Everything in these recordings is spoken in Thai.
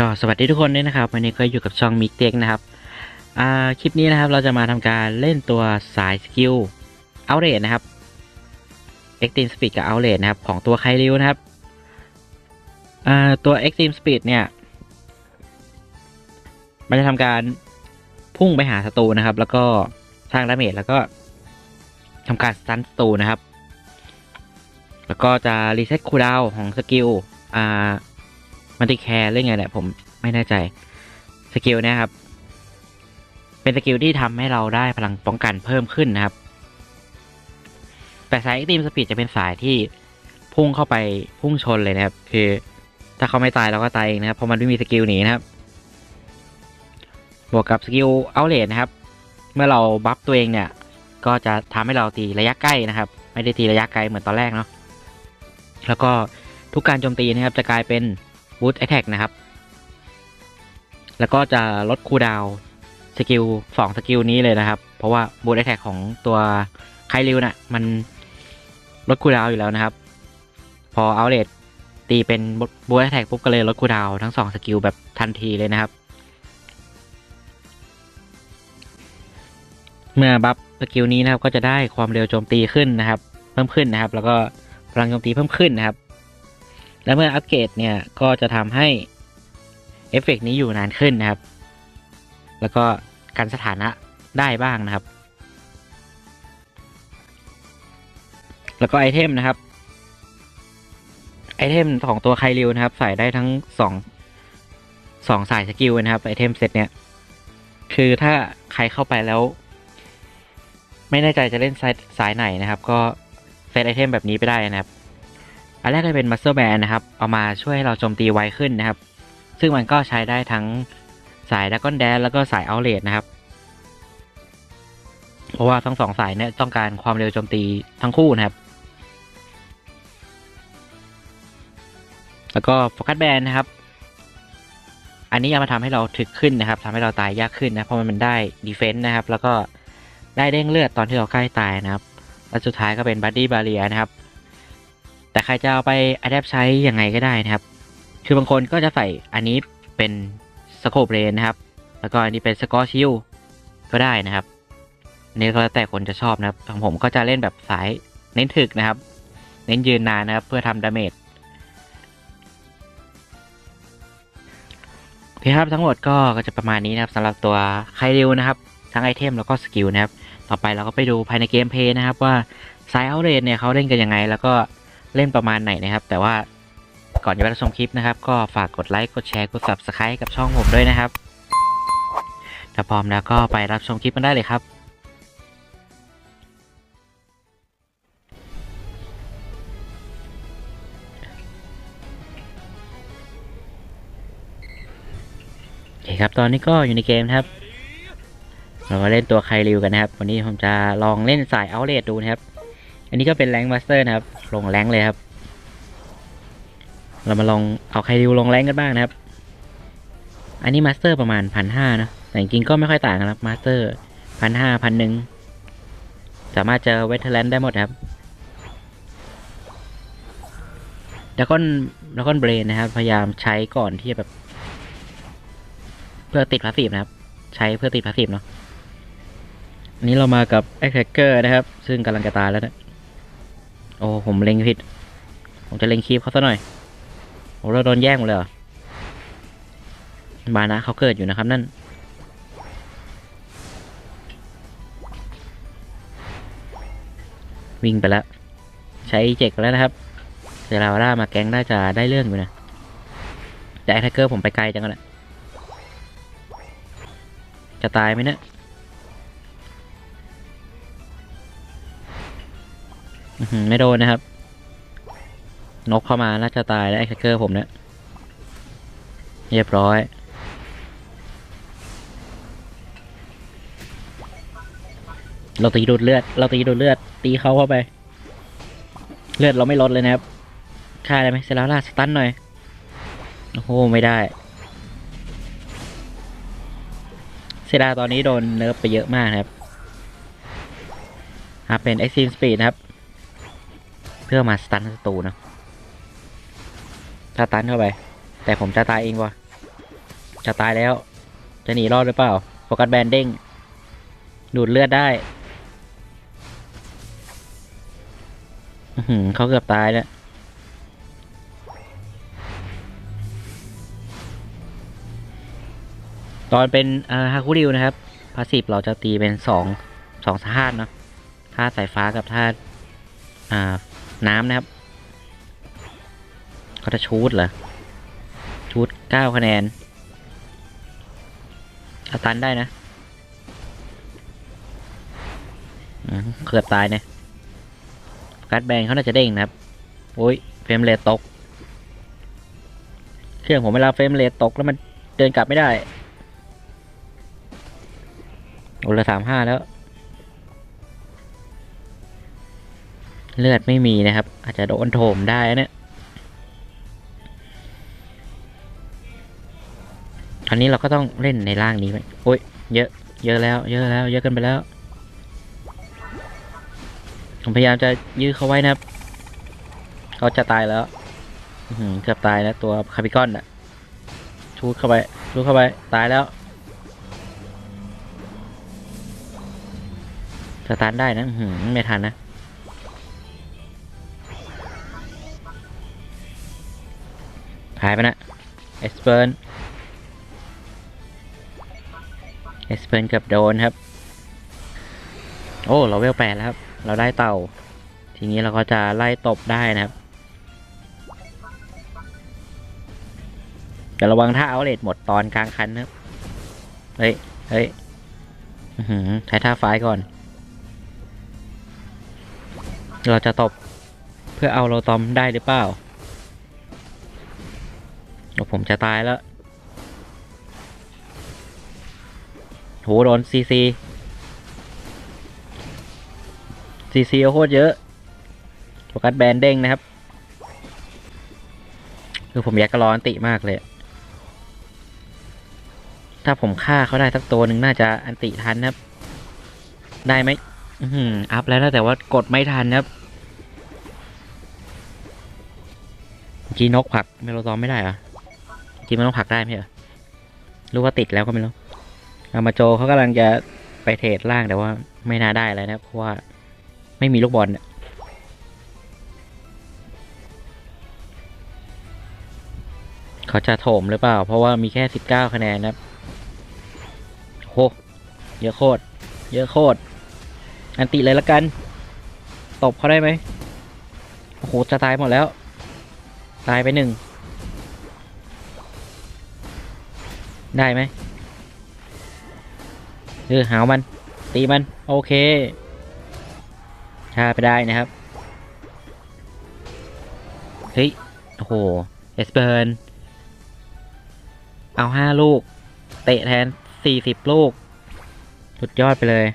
ก็สวัสดีทุกคนด้วยนะครับ วันนี้ก็อยู่กับช่องมิกเต็กนะครับคลิปนี้นะครับเราจะมาทำการเล่นตัวสายสกิลเอาเรทนะครับ Extreme Speed กับ Outlet นะครับ ของตัวไคริวนะครับตัว Extreme Speed เนี่ย มันจะทำการพุ่งไปหาศัตรูนะครับ แล้วก็สร้างดาเมจแล้วก็ทำการสตันศัตรูนะครับ แล้วก็จะรีเซ็ตคูลดาวของสกิลอ่า มันติแคร์เรื่องไงเนี่ยผมไม่แน่ใจสกิลเนะครับ เป็นสกิลที่ทำให้เราได้พลังป้องกันเพิ่มขึ้นนะครับ แต่สายอ็กตีมสปีดจะเป็นสายที่พุ่งเข้าไปพุ่งชนเลยนะครับ คือ ถ้าเขาไม่ตายเราก็ตายเองนะครับเพราะมันไม่มีสกิลหนีนะครับ บวกกับสกิลเอาเลนนะครับ เมื่อเราบัฟตัวเองเนี่ย ก็จะทำให้เราตีระยะใกล้นะครับ ไม่ได้ตีระยะไกลเหมือนตอนแรกเนาะแล้วก็ทุกการโจมตีนะครับจะกลายเป็น บูทแอ t แทกนะครับ แล้วก็จะลดคูดาวสกิลสองสกิลนี้เลยนะครับ เพราะว่าบูทแอ t แทกของตัวไคริวน่ะมันลดคูดาวอยู่แล้วนะครับ พอเอาเลตตีเป็นบูทแอ t แทกปุ๊บก็เลยลดคูดาวทั้งสองสกิลแบบทันทีเลยนะครับเมื่อบัฟสกิลนี้นะครับก็จะได้ความเร็วโจมตีขึ้นนะครับ เพิ่มขึ้นนะครับ แล้วก็พลังโจมตีเพิ่มขึ้นนะครับ และเมื่ออัปเกรดเนี่ยก็จะทำให้เอฟเฟกต์นี้อยู่นานขึ้นนะครับ แล้วก็กันสถานะได้บ้างนะครับ แล้วก็ไอเทมนะครับ ไอเทมของตัวไคริวนะครับ ใส่ได้ทั้งสองสองสายสกิลนะครับไอเทมเซตเนี่ย คือถ้าใครเข้าไปแล้ว ไม่แน่ใจจะเล่นสายสายไหนนะครับ ก็เซตไอเทมแบบนี้ไปได้นะครับ อันแรกก็เป็น Muscle Band นนะครับ เอามาช่วยให้เราโจมตีไวขึ้นนะครับ ซึ่งมันก็ใช้ได้ทั้งสาย Dragon Dash แล้วก็สาย Outlet นะครับ เพราะว่าทั้งสองสายเนี่ยต้องการความเร็วโจมตีทั้งคู่นะครับ แล้วก็ Focus Band นะครับ อันนี้เอามาทำให้เราถึกขึ้นนะครับทำให้เราตายยากขึ้นนะ เพราะมันได้ Defense นะครับ แล้วก็ได้เด้งเลือดตอนที่เราใกล้ตายนะครับ และสุดท้ายก็เป็น Body Barrier นะครับ แต่ใครจะเอาไปอัดแอปใช้ยังไงก็ได้นะครับ คือบางคนก็จะใส่อันนี้เป็นสโคปเรนนะครับ แล้วก็อันนี้เป็นสกอร์ชิลก็ได้นะครับอันนี้ก็แล้วแต่คนจะชอบนะครับของผมก็จะเล่นแบบสายเน้นถึกนะครับ เน้นยืนนานนะครับ เพื่อทำดาเมจโอเคครับทั้งหมดก็ก็จะประมาณนี้นะครับสำหรับตัวไคริวนะครับ ทั้งไอเทมแล้วก็สกิลนะครับ ต่อไปเราก็ไปดูภายในเกมเพลย์นะครับ ว่าสายเอาเรนเนี่ยเขาเล่นกันยังไง แล้วก็ เล่นประมาณไหนนะครับ แต่ว่าก่อนจะไปรับชมคลิปนะครับ ก็ฝากกดไลค์กดแชร์กด subscribe กับช่องผมด้วยนะครับ ถ้าพร้อมแล้วก็ไปรับชมคลิปกันได้เลยครับโอเคครับตอนนี้ก็อยู่ในเกมครับ เรามาเล่นตัวไคริวกันนะครับ วันนี้ผมจะลองเล่นสายเอาเล t ดูนะครับ อันนี้ก็เป็นแรงมาสเตอร์นะครับ ลงแรงเลยครับ เรามาลองเอาไคริวลงแรงกันบ้างนะครับ อันนี้มาสเตอร์ประมาณพันห้านะ แต่จริงๆก็ไม่ค่อยต่างกันครับมาสเตอร์พันห้าพันหนึ่งสามารถเจอเวทเทอร์แลนด์ได้หมดครับแล้วก็แล้วก็เบรนนะครับ พยายามใช้ก่อนที่จะแบบ เพื่อติดพาสซีฟนะครับ ใช้เพื่อติดพาสซีฟเนาะอันนี้เรามากับแอคแทกเกอร์นะครับ ซึ่งกำลังจะตายแล้วนะ โอ้ผมเล็งผิด ผมจะเล็งคีบเขาซะหน่อยโอ้เราโดนแย่งหมดเลยเหรอบานะเขาเกิดอยู่นะครับนั่นวิ่งไปแล้ว ใช้เจ็กแล้วนะครับเซราร่ามาแก๊งน่าจะได้เรื่องอยู่นะแต่แอทเกอร์ผมไปไกลจังกันแหละจะตายไหมเนี่ย ไม่โดนนะครับ นกเข้ามาน่าจะตายแล้วไอ้แคคเกอร์ผมเนี่ยเรียบร้อย เราตีดูดเลือด เราตีดูดเลือด ตีเขาเข้าไป เลือดเราไม่ลดเลยนะครับฆ่าได้ไหมเซราล่าสตันหน่อย โอ้โห ไม่ได้ เซดาตอนนี้โดนเนิร์ฟไปเยอะมากนะครับอะเป็น Extreme Speed นะครับ พื่อมาสตันศัตรูนะถ้าตันเข้าไป แต่ผมจะตายเองวะจะตายแล้ว จะหนีรอดหรือเปล่าโฟกัสแบนเด้งดูดเลือดได้เขาเกือบตายแล้วตอนเป็นฮาคุริวนะครับพาสีฟเราจะตีเป็นสองสองธาตุเนาะธาตุสายฟ้ากับธาตุอ่า น้ำนะครับก็จะชูดเหรอชูดเก้าคะแนนสตันได้นะเกือบตายเนี่ยการ์ดแบนเขาน่าจะเด้งนะครับโอ้ยเฟรมเรทตกเครื่องผมเวลาเฟรมเรทตกแล้วมันเดินกลับไม่ได้โอ้เหลือสามห้าแล้ว เลือดไม่มีนะครับ อาจจะโดนโถมได้นะเนี่ยอันนี้เราก็ต้องเล่นในร่างนี้ไหมโอ้ย เยอะ เยอะแล้ว เยอะแล้ว เยอะกันไปแล้ว ผมพยายามจะยื้อเขาไว้นะครับ เขาจะตายแล้วอืเกือบตายแล้วตัวคาร์บิคอนอะชูดเข้าไป ชูดเข้าไป ตายแล้วสตาร์ทได้นะไม่ทันนะายไปนะเอสเปิร์นเอสเปิร์นเกือบโดนครับ โอ้ เราเวลแปดแล้วครับ เราได้เต่า ทีนี้เราก็จะไล่ตบได้นะครับ แต่ระวังถ้าเอาเลทหมดตอนกลางคันนะครับ เฮ้ย เฮ้ยหือใช้ท่าไฟก่อน เราจะตบเพื่อเอาโรตอมได้หรือเปล่า โอ้ผมจะตายแล้วโหโดนซีซีซีซีโคตรเยอะโฟกัสแบนเด้งนะครับ คือผมอยากกระรอนติมากเลย ถ้าผมฆ่าเขาได้สักตัวหนึ่งน่าจะอันติทันนะครับ ได้ไหมอื้มอัพแล้วนะแต่ว่ากดไม่ทันนะครับจีนกผักเมโลซอมไม่ได้เห รอจีมันต้องผลักได้ไหมเหรอรู้ว่าติดแล้วก็ไม่รู้อามาโจเขากำลังจะไปเทรดล่างแต่ว่าไม่น่าได้แล้วนะเพราะว่าไม่มีลูกบอลน่ะเขาจะโถมหรือเปล่า เพราะว่ามีแค่สิบเก้าคะแนนนะครับโหเยอะโคตร เยอะโคตร อันติเลยละกัน ตบเขาได้ไหมโอ้โหจะตายหมดแล้ว ตายไปหนึ่ง ได้ไหมเออหาวมัน ตีมัน โอเคชาไปได้นะครับ เฮ้ย โอ้โห เอสเบิร์น เอาห้าลูก เตะแทนสี่สิบลูก สุดยอดไปเลย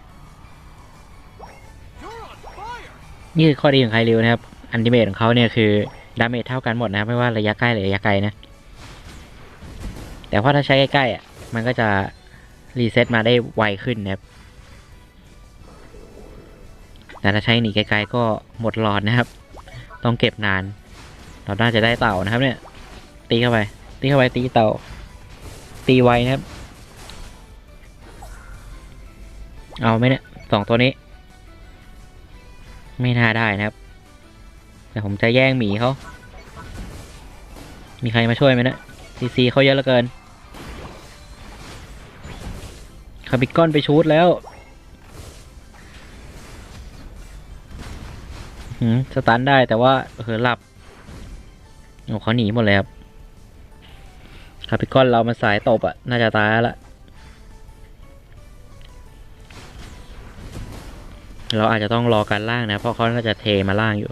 นี่คือข้อดีของไคริวนะครับ อันติเมทของเขาเนี่ยคือ ดาเมจเท่ากันหมดนะครับไม่ว่าระยะใกล้หรือระยะไกลนะ แต่ว่าถ้าใช้ใกล้ๆอะ มันก็จะรีเซ็ตมาได้ไวขึ้นนะครับ แต่ถ้าใช้หนีไกลๆก็หมดหลอดนะครับ ต้องเก็บนาน เราน่าจะได้เต่านะครับเนี่ย ตีเข้าไป ตีเข้าไปตีเต่า ตีไวนะครับ เอาไหมเนี่ยสองตัวนี้ ไม่น่าได้นะครับ แต่ผมจะแย่งหมีเขา มีใครมาช่วยไหมเนะซีซีเขาเยอะเหลือเกิน คาบิกอนไปชูดแล้วหืมสตันได้แต่ว่าเออหลับโอ้เขาหนีหมดเลยครับคาบิกอนเรามันสายตบอะน่าจะตายแล้วล่ะเราอาจจะต้องรอการล่างนะ เพราะเขาน่าจะเทมาล่างอยู่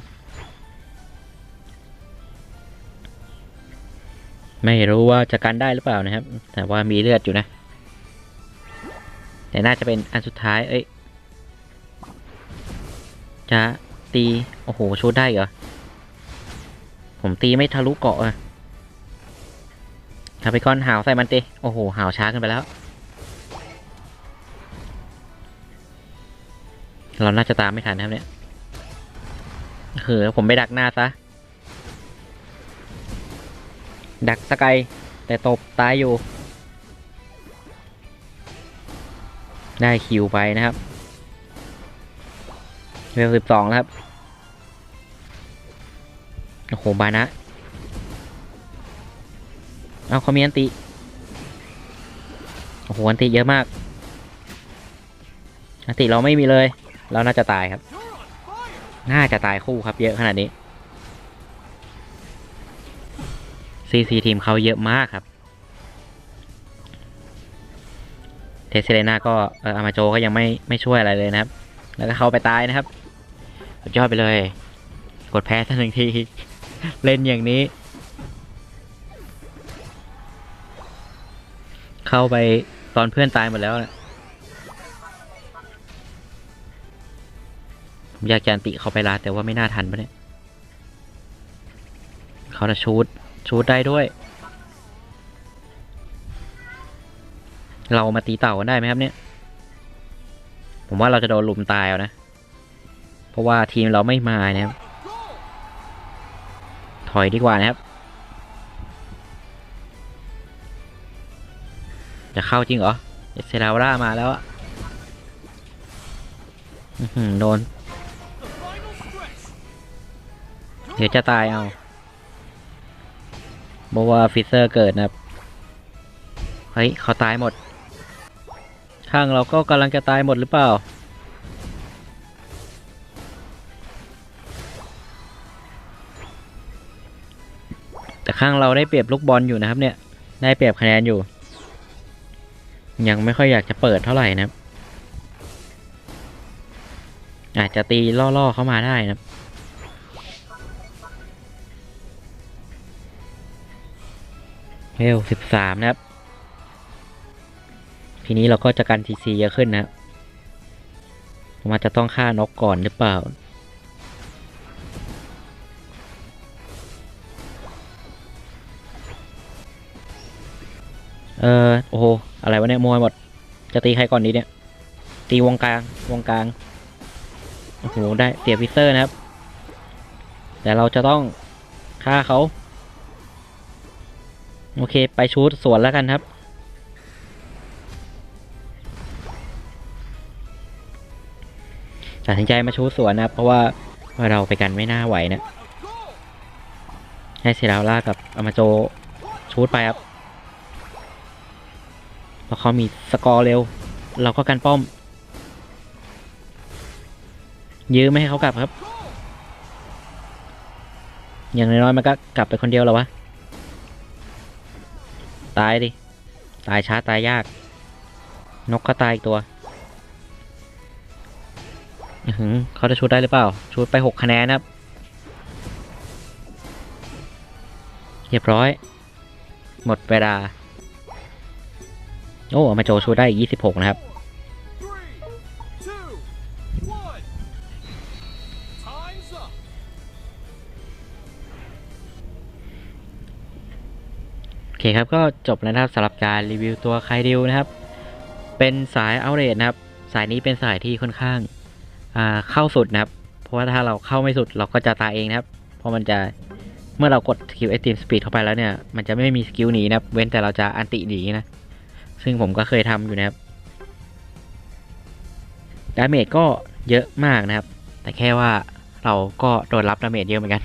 ไม่รู้ว่าจะกันได้หรือเปล่านะครับ แต่ว่ามีเลือดอยู่นะ แต่น่าจะเป็นอันสุดท้าย เอ้ย จะตี โอ้โหชูดได้เหรอ ผมตีไม่ทะลุเกาะอะคาไปก้อนหาวใส่มันตีโอ้โหหาวช้าขึ้นไปแล้ว เราน่าจะตามไม่ทันนะครับเนี่ยเออผมไปดักหน้าซะ ดักสกายแต่ตบตายอยู่ ได้คิวไปนะครับเวลสิบสองแล้วครับ โอ้โห บานะ เอาเขามีอันติ โอ้โห อันติเยอะมาก อันติเราไม่มีเลย เราน่าจะตายครับ น่าจะตายคู่ครับ เยอะขนาดนี้ซีซีทีมเขาเยอะมากครับ เทสเซเลนาก็เอออามาโจก็ยังไม่ไม่ช่วยอะไรเลยนะครับ แล้วก็เข้าไปตายนะครับสุดยอดไปเลย กดแพ้ทันหนึ่งที เล่นอย่างนี้ เข้าไปตอนเพื่อนตายหมดแล้วนะผมอยากจะอันติเขาไปลาแต่ว่าไม่น่าทันปะเนี่ย เขาจะชูด ชูดได้ด้วย เรามาตีเต่ากันได้ไหมครับเนี่ย ผมว่าเราจะโดนลุมตายเอานะ เพราะว่าทีมเราไม่มานะครับ ถอยดีกว่านะครับ จะเข้าจริงเหรอเซราร่ามาแล้วอะโดน เดี๋ยวจะตายเอาบอกว่าฟิเซอร์เกิดนะครับ เฮ้ย เขาตายหมด ข้างเราก็กำลังจะตายหมดหรือเปล่า แต่ข้างเราได้เปรียบลูกบอลอยู่นะครับเนี่ย ได้เปรียบคะแนนอยู่ ยังไม่ค่อยอยากจะเปิดเท่าไหร่นะครับ อาจจะตีล่อๆเข้ามาได้นะครับเร็วสิบสามนะครับ ทีนี้เราก็จะกันทีซีเยอะขึ้นนะมันจะต้องฆ่านกก่อนหรือเปล่า เออโอ้โห อะไรวะเนี่ยมวยหมด จะตีใครก่อนดีเนี่ย ตีวงกลาง วงกลาง โอ้โห ได้เสียพิเซอร์นะครับ แต่เราจะต้องฆ่าเขา โอเค ไปชูดสวนแล้วกันครับ ตัดสินใจมาชูสวนนะครับ เพราะว่าเราไปกันไม่น่าไหวนะให้เซราล่ากับอามาโจชูดไปครับเพราะเขามีสกอร์เร็ว เราก็กันป้อม ยื้อไม่ให้เขากลับครับ อย่างน้อยๆมันก็กลับไปคนเดียวแล้ววะ ตายดิ ตายช้าตายยาก นกก็ตายอีกตัว เขาจะชูดได้หรือเปล่าชูดไปหกคะแนนนะครับเรียบร้อย หมดเวลา โอ้มาโจชูดได้อีกยี่สิบหกนะครับโอเคครับก็จบแล้วนะครับสำหรับการรีวิวตัวไคดิวนะครับ เป็นสายเอาเรทนะครับ สายนี้เป็นสายที่ค่อนข้าง เข้าสุดนะครับ เพราะว่าถ้าเราเข้าไม่สุดเราก็จะตายเองนะครับ เพราะมันจะเมื่อเรากดสกิลเอ็กตีมสปีดเข้าไปแล้วเนี่ย มันจะไม่มีสกิลหนีนะครับ เว้นแต่เราจะอันติหนีนะ ซึ่งผมก็เคยทำอยู่นะครับ ดาเมจก็เยอะมากนะครับ แต่แค่ว่าเราก็โดนรับดาเมจเยอะเหมือนกัน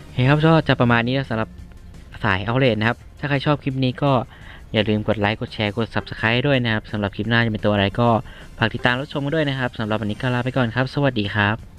โอเคครับก็จะประมาณนี้นะสำหรับสายเอาเลนนะครับ ถ้าใครชอบคลิปนี้ก็ อย่าลืมกดไลค์กดแชร์กด Subscribe ด้วยนะครับสำหรับคลิปหน้าจะเป็นตัวอะไรก็ฝากติดตามรับชมกันด้วยนะครับสำหรับวันนี้ก็ลาไปก่อนครับ สวัสดีครับ